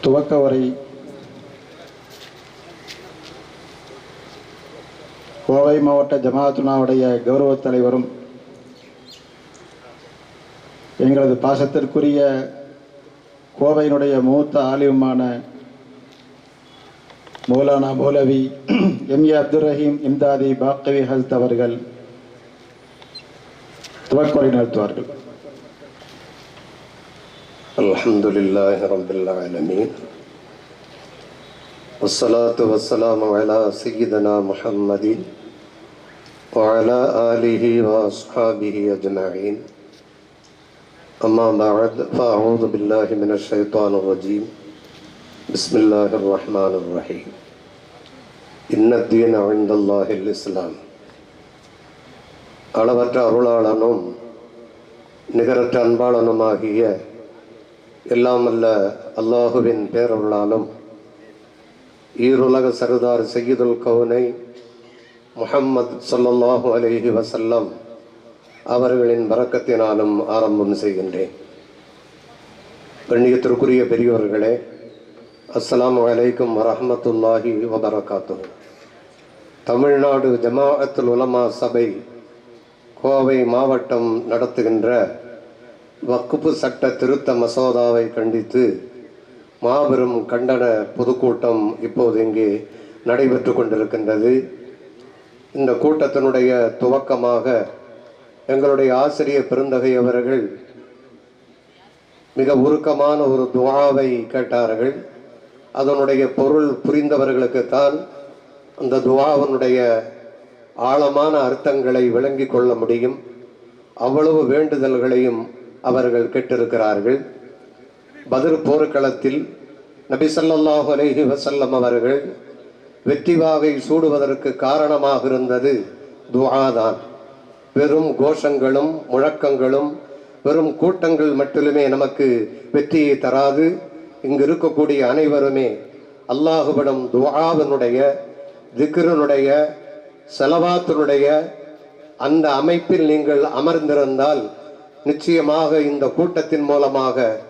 துவக்க உரை கோவை மாவட்ட ஜமாத்துனாவுடைய கௌரவ தலைவரும் எங்களது பாசத்திற்குரிய கோவையினுடைய மூத்த ஆலிவுமான மௌலானா மௌலவி எம். ஏ. அப்துல் ரஹீம் இம்தாதி பாக்கவி ஹல்த் அவர்கள் துவக்குறை நடத்துவார்கள் الحمد لله رب العالمين والصلاة والسلام على سيدنا محمد وعلى آله وأصحابه أجمعين أما بعد فأعوذ بالله من الشيطان الرجيم بسم الله الرحمن الرحيم إن الدين عند الله الإسلام அளவற்ற அருளாளனும் நிகரற்ற அன்பாளனுமாகிய எல்லாம் அல்ல அல்லாஹுவின் பேரருளாலும். ஈருலக சரதார் சையீதுல் கவுனை முஹம்மது சல்லல்லாஹு அலஹி வசல்லம் அவர்களின் வரக்கத்தினாலும் ஆரம்பம் செய்கின்றேன். கண்ணியத்திற்குரிய பெரியோர்களே அஸ்ஸலாமு அலைக்கும் வரமத்துல்லாஹி வபரகாத்து தமிழ்நாடு ஜமாஅத்துல் உலமா சபை கோவை மாவட்டம் நடத்துகின்ற வக்குப்பு சட்ட திருத்த மசோதாவை கண்டித்து மாபெரும் கண்டன பொதுக்கூட்டம் இப்போது இங்கே நடைபெற்று கொண்டிருக்கின்றது. இந்த கூட்டத்தினுடைய துவக்கமாக எங்களுடைய ஆசிரியர் பெருந்தகை அவர்கள் மிக உருக்கமான ஒரு துவாவை கேட்டார்கள். அதனுடைய பொருள் புரிந்தவர்களுக்குத்தான் அந்த துவாவினுடைய ஆழமான அர்த்தங்களை விளங்கி கொள்ள முடியும். அவ்வளவு வேண்டுதல்களையும் அவர்கள் கேட்டிருக்கிறார்கள். பதில் போர்க்களத்தில் நபி ஸல்லல்லாஹு அலைஹி அவர்கள் வெற்றி வாகை சூடுவதற்கு காரணமாக இருந்தது துவாதான் வெறும் கோஷங்களும் முழக்கங்களும் வெறும் கூட்டங்கள் மட்டுமே நமக்கு வெற்றியை தராது. இங்கு இருக்கக்கூடிய அனைவருமே அல்லாஹுவிடம் துவாவினுடைய திக்ரனுடைய செலவாத்தினுடைய அந்த அமைப்பில் நீங்கள் அமர்ந்திருந்தால் நிச்சயமாக இந்த கூட்டத்தின் மூலமாக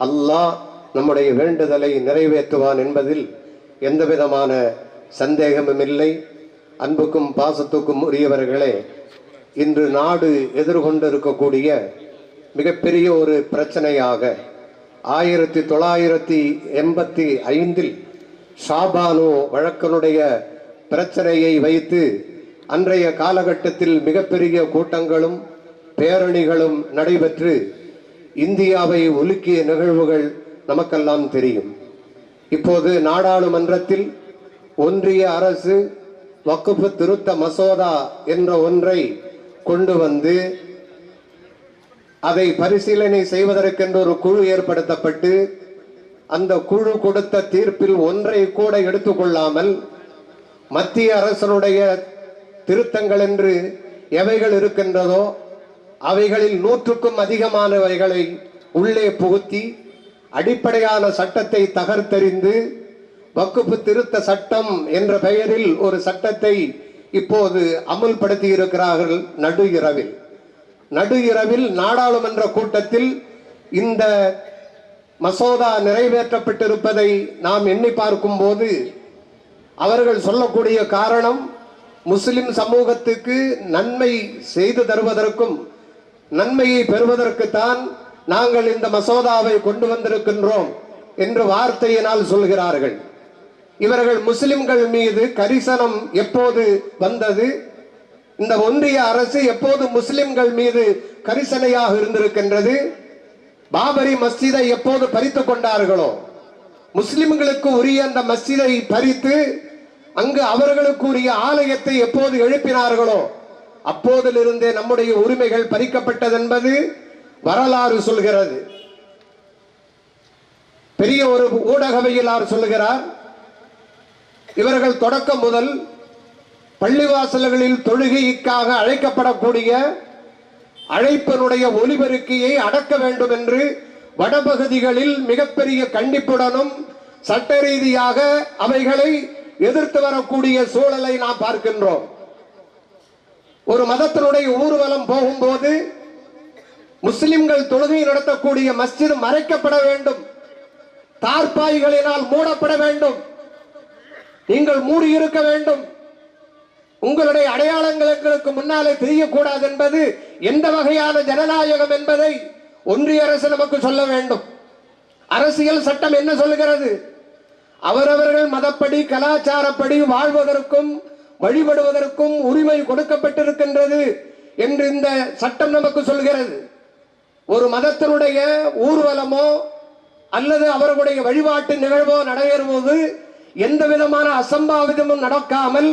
அல்லாஹ் நம்முடைய வேண்டுதலை நிறைவேற்றுவான் என்பதில் எந்தவிதமான சந்தேகமும் இல்லை. அன்புக்கும் பாசத்துக்கும் உரியவர்களே இன்று நாடு எதிர்கொண்டு இருக்கக்கூடிய மிகப்பெரிய ஒரு பிரச்சனையாக ஆயிரத்தி தொள்ளாயிரத்தி எண்பத்தி ஐந்தில் ஷாபானு வழக்கனுடைய பிரச்சனையை வைத்து அன்றைய காலகட்டத்தில் மிகப்பெரிய கூட்டங்களும் பேரணிகளும் நடைபெற்று இந்தியாவை உலுக்கிய நிகழ்வுகள் நமக்கெல்லாம் தெரியும். இப்போது நாடாளுமன்றத்தில் ஒன்றிய அரசு வக்குப்பு திருத்த மசோதா என்ற ஒன்றை கொண்டு வந்து அதை பரிசீலனை செய்வதற்கென்று ஒரு குழு ஏற்படுத்தப்பட்டு அந்த குழு கொடுத்த தீர்ப்பில் ஒன்றை கூட எடுத்துக்கொள்ளாமல் மத்திய அரசனுடைய திருத்தங்கள் என்று எவைகள் இருக்கின்றதோ அவைகளில் நூற்றுக்கும் அதிகமானவைகளை உள்ளே புகுத்தி அடிப்படையான சட்டத்தை தகர்த்தெறிந்து வக்குப்பு திருத்த சட்டம் என்ற பெயரில் ஒரு சட்டத்தை இப்போது அமுல்படுத்தி இருக்கிறார்கள் நடு இரவில். நடு இரவில் நாடாளுமன்ற கூட்டத்தில் இந்த மசோதா நிறைவேற்றப்பட்டிருப்பதை நாம் எண்ணி பார்க்கும் போது அவர்கள் சொல்லக்கூடிய காரணம் முஸ்லிம் சமூகத்துக்கு நன்மை செய்து தருவதற்கும் நன்மையை பெறுவதற்குத்தான் நாங்கள் இந்த மசோதாவை கொண்டு வந்திருக்கின்றோம் என்று வார்த்தையினால் சொல்கிறார்கள். இவர்கள் முஸ்லிம்கள் மீது கரிசனம் எப்போது வந்தது? இந்த ஒன்றிய அரசு எப்போது முஸ்லிம்கள் மீது கரிசனையாக இருந்திருக்கின்றது? பாபரி மஸ்ஜிதை எப்போது பறித்து கொண்டார்களோ? முஸ்லிம்களுக்கு உரிய அந்த மஸ்ஜிதை பறித்து அங்கு அவர்களுக்கு உரிய ஆலயத்தை எப்போது எழுப்பினார்களோ? அப்போதிலிருந்தே நம்முடைய உரிமைகள் பறிக்கப்பட்டது என்பது வரலாறு சொல்கிறது. பெரிய ஒரு ஊடகவியலார் சொல்லுகிறார் இவர்கள் தொடக்கம் முதல் பள்ளிவாசல்களில் தொழுகைக்காக அழைக்கப்படக்கூடிய அழைப்பினுடைய ஒலிபெருக்கியை அடக்க வேண்டும் என்று வடபகுதிகளில் மிகப்பெரிய கண்டிப்புடனும் சட்ட ரீதியாக அவைகளை எதிர்த்து வரக்கூடிய சூழலை நாம் பார்க்கின்றோம். ஒரு மதத்தினுடைய ஊர்வலம் போகும்போது முஸ்லிம்கள் தொழுகை நடத்தக்கூடிய மஸ்ஜித் மறைக்கப்பட வேண்டும். தார்பாய்களினால் மூடப்பட வேண்டும். நீங்கள் மூடி இருக்க வேண்டும். உங்களுடைய அடையாளங்கள் எங்களுக்கு முன்னாலே தெரியக்கூடாது என்பது எந்த வகையான ஜனநாயகம் என்பதை ஒன்றிய அரசு நமக்கு சொல்ல வேண்டும். அரசியல் சட்டம் என்ன சொல்கிறது அவரவர்கள் மதப்படி கலாச்சாரப்படி வாழ்வதற்கும் வழிபடுவதற்கும் உரிமை கொடுக்கப்பட்டிருக்கின்றது என்று இந்த சட்டம் நமக்கு சொல்கிறது. ஒரு மதத்தினுடைய ஊர்வலமோ அல்லது அவர்களுடைய வழிபாட்டு நிகழ்வோ நடைபெறும்போது எந்த விதமான அசம்பாவிதமும் நடக்காமல்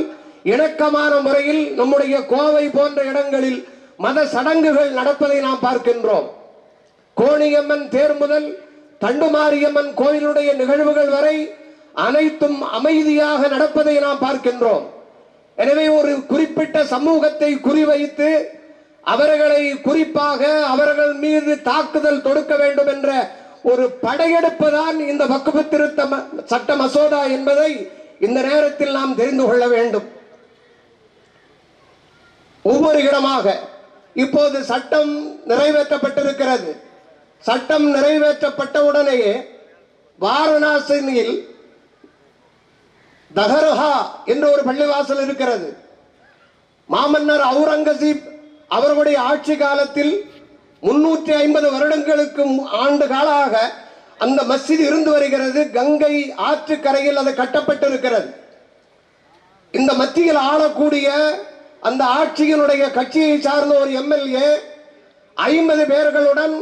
இணக்கமான முறையில் நம்முடைய கோவை போன்ற இடங்களில் மத சடங்குகள் நடப்பதை நாம் பார்க்கின்றோம். கோணியம்மன் தேர் முதல் தண்டுமாரியம்மன் கோயிலுடைய நிகழ்வுகள் வரை அனைத்தும் அமைதியாக நடப்பதை நாம் பார்க்கின்றோம். எனவே ஒரு குறிப்பிட்ட சமூகத்தை குறிவைத்து அவர்களை குறிப்பாக அவர்கள் மீது தாக்குதல் தொடுக்க வேண்டும் என்ற ஒரு படையெடுப்பு தான் இந்த வக்குப்பு திருத்த ம- சட்ட மசோதா என்பதை இந்த நேரத்தில் நாம் தெரிந்து கொள்ள வேண்டும். ஒவ்வொரு இடமாக இப்போது சட்டம் நிறைவேற்றப்பட்டிருக்கிறது. சட்டம் நிறைவேற்றப்பட்ட உடனேயே வாரணாசியில் தகரஹா என்ற ஒரு பள்ளிவாசல் இருக்கிறது. மாமன்னர் அவுரங்கசீப் அவர்களுடைய ஆட்சி காலத்தில் முன்னூற்றி ஐம்பது வருடங்களுக்கு ஆண்டு காலாக அந்த மஸ்ஜித் இருந்து வருகிறது. கங்கை ஆற்றுக்கரையில் அது கட்டப்பட்டிருக்கிறது. இந்த மத்தியில் ஆளக்கூடிய அந்த ஆட்சியினுடைய கட்சியை சார்ந்த ஒரு எம்எல்ஏ ஐம்பது பேர்களுடன்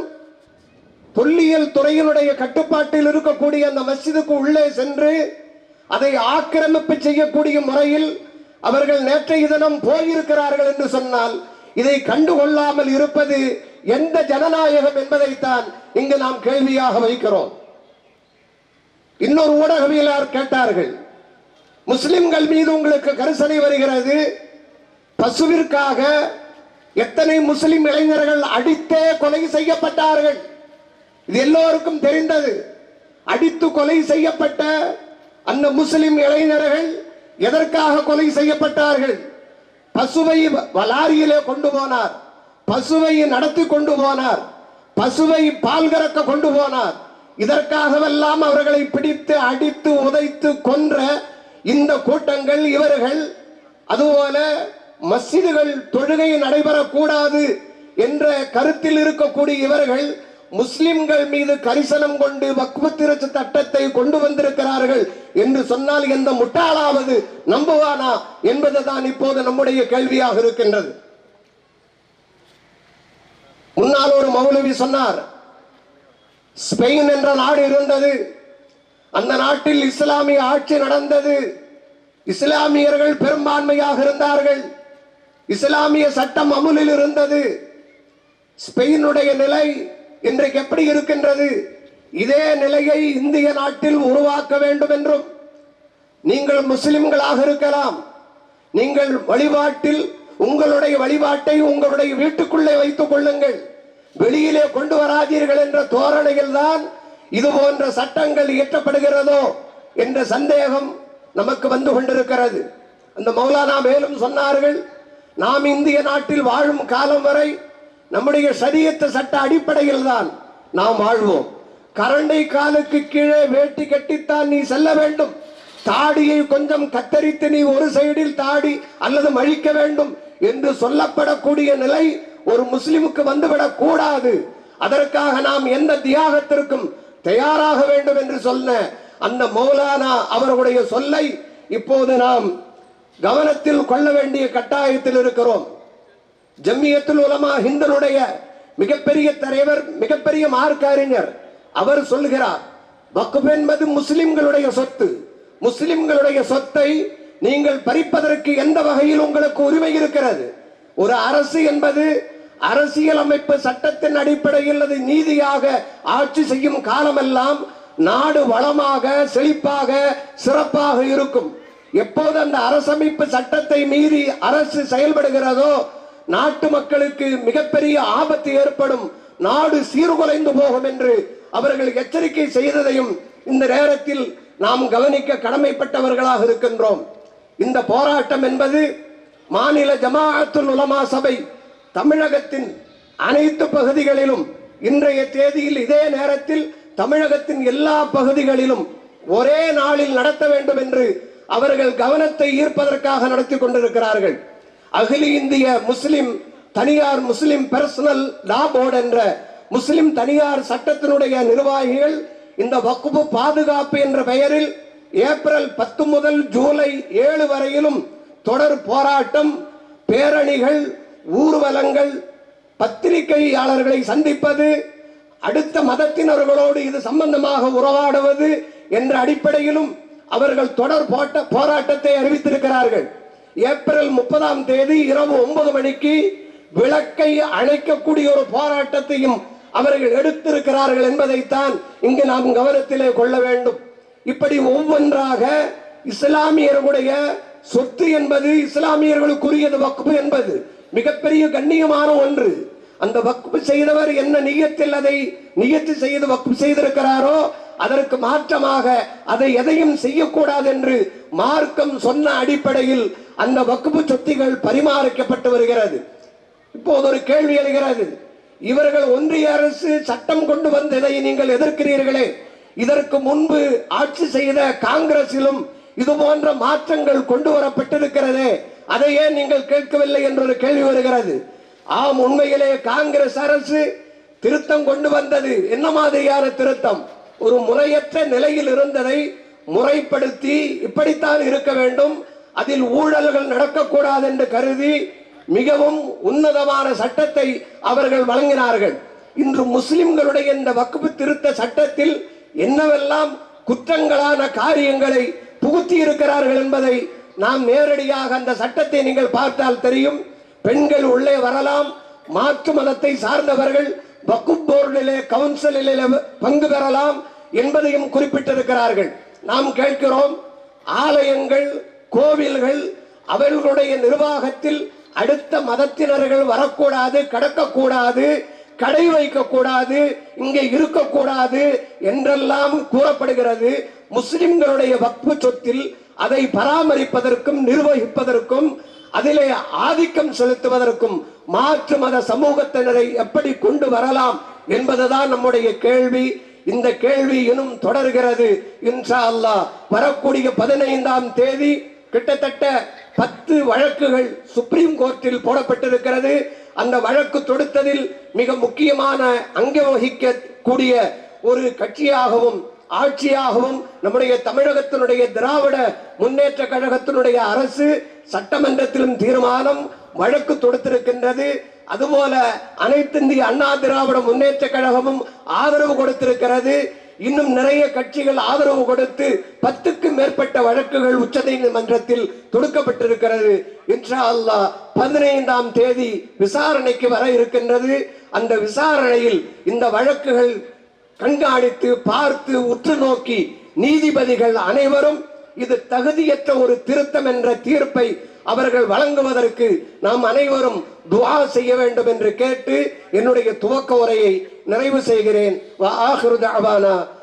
தொல்லியல் துறையினுடைய கட்டுப்பாட்டில் இருக்கக்கூடிய அந்த மஸ்ஜிதுக்கு உள்ளே சென்று அதை ஆக்கிரமிப்பு செய்யக்கூடிய முறையில் அவர்கள் நேற்றைய தினம் போயிருக்கிறார்கள் என்று சொன்னால் இதை கண்டுகொள்ளாமல் இருப்பது எந்த ஜனநாயகம் என்பதைத்தான் இங்கு நாம் கேள்வியாக வைக்கிறோம். இன்னொரு ஊடகவியலார் கேட்டார்கள் முஸ்லிம்கள் மீது உங்களுக்கு கரிசனை வருகிறது? பசுவிற்காக எத்தனை முஸ்லிம் இளைஞர்கள் அடித்தே கொலை செய்யப்பட்டார்கள்? இது எல்லோருக்கும் தெரிந்தது. அடித்து கொலை செய்யப்பட்ட அந்த முஸ்லிம் இளைஞர்கள் எதற்காக கொலை செய்யப்பட்டார்கள்? பசுவை வ- லாரியிலே கொண்டு போனார். பசுவை நடத்தி கொண்டு போனார். பசுவை பால் கறக்க கொண்டு போனார். இதற்காகவெல்லாம் அவர்களை பிடித்து அடித்து உதைத்து கொன்ற இந்த கூட்டங்கள் இவர்கள். அதுபோல மஸ்ஜிதுகள் தொழுகை நடைபெறக்கூடாது என்ற கருத்தில் இருக்கக்கூடிய இவர்கள் முஸ்லிம்கள் மீது கரிசனம் கொண்டு வக்ஃபு சட்டத்தை கொண்டு வந்திருக்கிறார்கள் என்று சொன்னால் எந்த முட்டாளாவது நம்புவானா என்பதுதான் இப்போது நம்முடைய கேள்வியாக இருக்கின்றது. முன்னால் ஒரு மௌலவி சொன்னார் ஸ்பெயின் என்ற நாடு இருந்தது அந்த நாட்டில் இஸ்லாமிய ஆட்சி நடந்தது இஸ்லாமியர்கள் பெரும்பான்மையாக இருந்தார்கள் இஸ்லாமிய சட்டம் அமுலில் இருந்தது ஸ்பெயினுடைய நிலை இன்றைக்கு எப்படி இருக்கின்றது? இதே நிலையை இந்திய நாட்டில் உருவாக்க வேண்டும் என்றும் நீங்கள் முஸ்லிம்களாக இருக்கலாம். நீங்கள் வழிபாட்டில் உங்களுடைய வழிபாட்டை உங்களுடைய வீட்டுக்குள்ளே வைத்துக் கொள்ளுங்கள். வெளியிலே கொண்டு வராதீர்கள் என்ற தோரணையில் தான் இது போன்ற சட்டங்கள் இயற்றப்படுகிறதோ என்ற சந்தேகம் நமக்கு வந்து கொண்டிருக்கிறது. அந்த மௌலானா மேலும் சொன்னார்கள் நாம் இந்திய நாட்டில் வாழும் காலம் வரை நம்முடைய சரியத்த சட்ட அடிப்படையில் தான் நாம் வாழ்வோம். கரண்டை காலுக்கு கீழே வேட்டி கட்டித்தான் நீ செல்ல வேண்டும். தாடியை கொஞ்சம் கத்தரித்து நீ ஒரு சைடில் தாடி அல்லது மழிக்க வேண்டும் என்று சொல்லப்படக்கூடிய நிலை ஒரு முஸ்லிமுக்கு வந்துவிடக் கூடாது. அதற்காக நாம் எந்த தியாகத்திற்கும் தயாராக வேண்டும் என்று சொன்ன அந்த மௌலானா அவர்களுடைய சொல்லை இப்போது நாம் கவனத்தில் கொள்ள வேண்டிய கட்டாயத்தில் இருக்கிறோம். ஜம்மியத்துல் உலமா ஹிந்தனுடைய மிகப்பெரிய தலைவர் மிகப்பெரிய மார்க்கறிஞர். அவர் சொல்கிறார் வக்குப் என்பது முஸ்லிம்களுடைய சொத்து. முஸ்லிம்களுடைய சொத்தை நீங்கள் பறிப்பதற்கு எந்த வகையில் உங்களுக்கு உரிமை இருக்கிறது? ஒரு அரசு என்பது அரசியல் அமைப்பு சட்டத்தின் அடிப்படையில் அது நீதியாக ஆட்சி செய்யும் காலமெல்லாம் நாடு வளமாக செழிப்பாக சிறப்பாக இருக்கும். எப்போது அந்த அரசமைப்பு சட்டத்தை மீறி அரசு செயல்படுகிறதோ நாட்டு மக்களுக்கு மிகப்பெரிய ஆபத்து ஏற்படும். நாடு சீர்குலைந்து போகும் என்று அவர்கள் எச்சரிக்கை செய்ததையும் இந்த நேரத்தில் நாம் கவனிக்க கடமைப்பட்டவர்களாக இருக்கின்றோம். இந்த போராட்டம் என்பது மாநில ஜமாஅத்துல் உலமா சபை தமிழகத்தின் அனைத்து பகுதிகளிலும் இன்றைய தேதியில் இதே நேரத்தில் தமிழகத்தின் எல்லா பகுதிகளிலும் ஒரே நாளில் நடத்த வேண்டும் என்று அவர்கள் கவனத்தை ஈர்ப்பதற்காக நடத்தி கொண்டிருக்கிறார்கள். அகில இந்திய முஸ்லிம் தனியார் முஸ்லிம் பர்சனல் லா போர்டு என்ற முஸ்லிம் தனியார் சட்டத்தினுடைய நிர்வாகிகள் இந்த வக்குபு பாதுகாப்பு என்ற பெயரில் ஏப்ரல் பத்து முதல் ஜூலை ஏழு வரையிலும் தொடர் போராட்டம் பேரணிகள் ஊர்வலங்கள் பத்திரிகையாளர்களை சந்திப்பது அடுத்த மதத்தினர்களோடு இது சம்பந்தமாக உறவாடுவது என்ற அடிப்படையிலும் அவர்கள் தொடர் போட்ட போராட்டத்தை அறிவித்திருக்கிறார்கள். ஏப்ரல் முப்பதாம் தேதி இரவு ஒன்பது மணிக்கு விளக்கை அணைக்கக்கூடிய ஒரு போராட்டத்தையும் அவர்கள் எடுத்திருக்கிறார்கள் என்பதைத்தான் இங்கு நாம் கவனத்திலே கொள்ள வேண்டும். இப்படி ஒவ்வொன்றாக இஸ்லாமியர்களுடைய சொத்து என்பது இஸ்லாமியர்களுக்குரியது வக்பு என்பது மிகப்பெரிய கண்ணியமான ஒன்று. அந்த வக்பு செய்தவர் என்ன நியத்தில் அதை நியத்து செய்து வக்பு செய்திருக்கிறாரோ அதற்கு மாற்றமாக அதை எதையும் செய்யக்கூடாது என்று மார்க்கம் சொன்ன அடிப்படையில் அந்த வக்குப்பு சொத்திகள் பரிமாறிக்கப்பட்டு வருகிறது. இப்போது ஒரு கேள்வி எழுகிறது. இவர்கள் ஒன்றிய அரசு சட்டம் கொண்டு வந்ததை நீங்கள் எதிர்க்கிறீர்களே. இதற்கு முன்பு ஆட்சி செய்த காங்கிரசிலும் இது போன்ற மாற்றங்கள் கொண்டு வரப்பட்டிருக்கிறதே. அதை ஏன் நீங்கள் கேட்கவில்லை என்ற ஒரு கேள்வி வருகிறது. ஆம் உண்மையிலே காங்கிரஸ் அரசு திருத்தம் கொண்டு வந்தது. என்ன மாதிரியான திருத்தம்? ஒரு முறையற்ற நிலையில் இருந்ததை முறைப்படுத்தி இப்படித்தான் இருக்க வேண்டும். அதில் ஊழல்கள் நடக்கக்கூடாது என்று கருதி மிகவும் உன்னதமான சட்டத்தை அவர்கள் வழங்கினார்கள். இன்று முஸ்லிம்களுடைய இந்த வக்குப்பு திருத்த சட்டத்தில் என்னவெல்லாம் குற்றங்களான காரியங்களை புகுத்தி இருக்கிறார்கள் என்பதை நாம் நேரடியாக அந்த சட்டத்தை நீங்கள் பார்த்தால் தெரியும். பெண்கள் உள்ளே வரலாம். மாற்று மதத்தை சார்ந்தவர்கள் வக்குப் போர்டிலே கவுன்சிலிலே பங்கு பெறலாம். என்பதையும் குறிப்பிட்டிருக்கிறார்கள். நாம் கேட்கிறோம் ஆலயங்கள் கோவில்கள் அவர்களுடைய நிர்வாகத்தில் அடுத்த மதத்தினர்கள் வரக்கூடாது கடக்கக்கூடாது கடை வைக்கக்கூடாது இங்கே இருக்கக்கூடாது என்றெல்லாம் கூறப்படுகிறது. முஸ்லிம்களுடைய வக்பு சொத்தில் அதை பராமரிப்பதற்கும் நிர்வகிப்பதற்கும் அதிலே ஆதிக்கம் செலுத்துவதற்கும் மாற்று மத சமூகத்தினரை எப்படி கொண்டு வரலாம் என்பதுதான் நம்முடைய கேள்வி. இந்த கேள்வி இன்னும் தொடர்கிறது. இன்ஷா அல்லாஹ் வரக்கூடிய பதினைந்தாம் தேதி கிட்டத்தட்ட பத்து வழக்குகள் சுப்ரீம் கோர்ட்டில் போடப்பட்டிருக்கிறது. அந்த வழக்கு தொடுத்ததில் மிக முக்கியமான அங்க வகிக்க கூடிய ஒரு கட்சியாகவும் ஆட்சியாகவும் நம்முடைய தமிழகத்தினுடைய திராவிட முன்னேற்ற கழகத்தினுடைய அரசு சட்டமன்றத்திலும் தீர்மானம் வழக்கு தொடுத்திருக்கின்றது. அதுபோல அனைத்து இந்திய அண்ணா திராவிட முன்னேற்ற கழகமும் ஆதரவு கொடுத்திருக்கிறது. இன்னும் நிறைய கட்சிகள் ஆதரவு கொடுத்து பத்துக்கும் மேற்பட்ட வழக்குகள் உச்ச நீதிமன்றத்தில் தொடுக்கப்பட்டிருக்கிறது. இன்ஷா அல்லாஹ் பதினைந்தாம் தேதி விசாரணைக்கு வர இருக்கின்றது. அந்த விசாரணையில் இந்த வழக்குகள் கண்காணித்து பார்த்து உற்று நோக்கி நீதிபதிகள் அனைவரும் இது தகுதியற்ற ஒரு திருத்தம் என்ற தீர்ப்பை அவர்கள் வழங்குவதற்கு நாம் அனைவரும் துவா செய்ய வேண்டும் என்று கேட்டு என்னுடைய துவக்க உரையை நிறைவு செய்கிறேன்.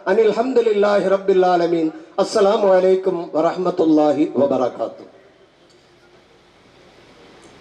அனில் ஹம்துல்லாஹி ரபில் ஆலமீன். அஸ்லாம் வலைக்கும் வரமத்துல்லாஹி வபரகாத்து.